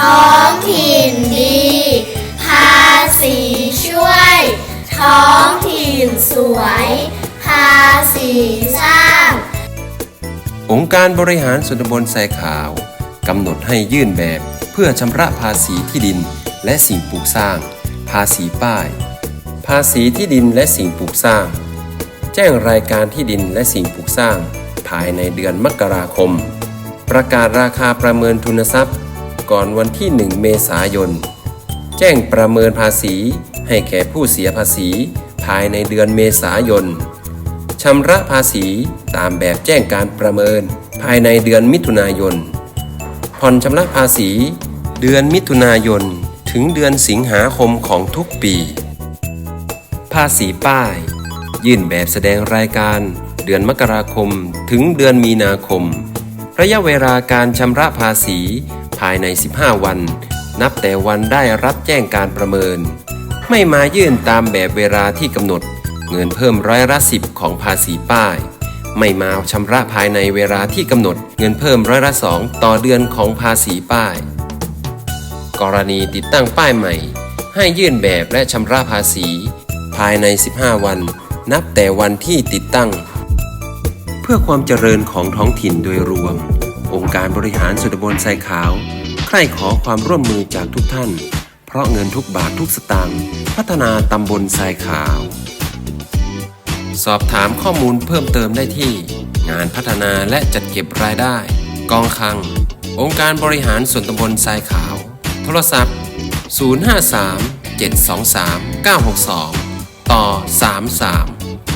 ท้องถิ่นดี ภาษีช่วย ท้องถิ่นสวย ภาษีสร้าง องค์การบริหารส่วนตำบลทรายขาวกำหนดให้ยื่นแบบเพื่อชำระภาษีที่ดินและสิ่งปลูกสร้าง ภาษีป้าย ภาษีที่ดินและสิ่งปลูกสร้าง แจ้งรายการที่ดินและสิ่งปลูกสร้าง ภายในเดือนมกราคม ประกาศราคาประเมินทุนทรัพย์ ก่อนวันที่ 1 เมษายน แจ้งประเมินภาษีให้แก่ผู้เสียภาษี ภายในเดือนเมษายนชำระภาษีตามแบบแจ้งการประเมิน ภายในเดือนมิถุนายน ผ่อนชำระภาษี เดือนมิถุนายน ถึงเดือนสิงหาคมของทุกปี ภาษีป้าย ยื่นแบบแสดงรายการเดือนมกราคมถึงเดือนมีนาคม ระยะเวลาการชำระภาษี ภายใน 15 วัน นับแต่วันได้รับแจ้งการประเมิน ไม่มายื่นตามแบบเวลาที่กำหนด เงินเพิ่มร้อยละสิบของภาษีป้าย ไม่มาชำระภายในเวลาที่กำหนด เงินเพิ่มร้อยละสองต่อเดือนของภาษีป้าย กรณีติดตั้งป้ายใหม่ ให้ยื่นแบบและชำระภาษี ภายใน 15 วัน นับแต่วันที่ติดตั้ง เพื่อความเจริญของท้องถิ่นโดยรวมองค์การบริหารส่วนตำบลทรายขาว ใคร่ขอความร่วมมือจากทุกท่าน เพราะเงินทุกบาททุกสตางค์พัฒนาตำบลทรายขาว สอบถามข้อมูลเพิ่มเติมได้ที่ งานพัฒนาและจัดเก็บรายได้ กองคลัง องค์การบริหารส่วนตำบลทรายขาว โทรศัพท์ 053 723 962 ต่อ 33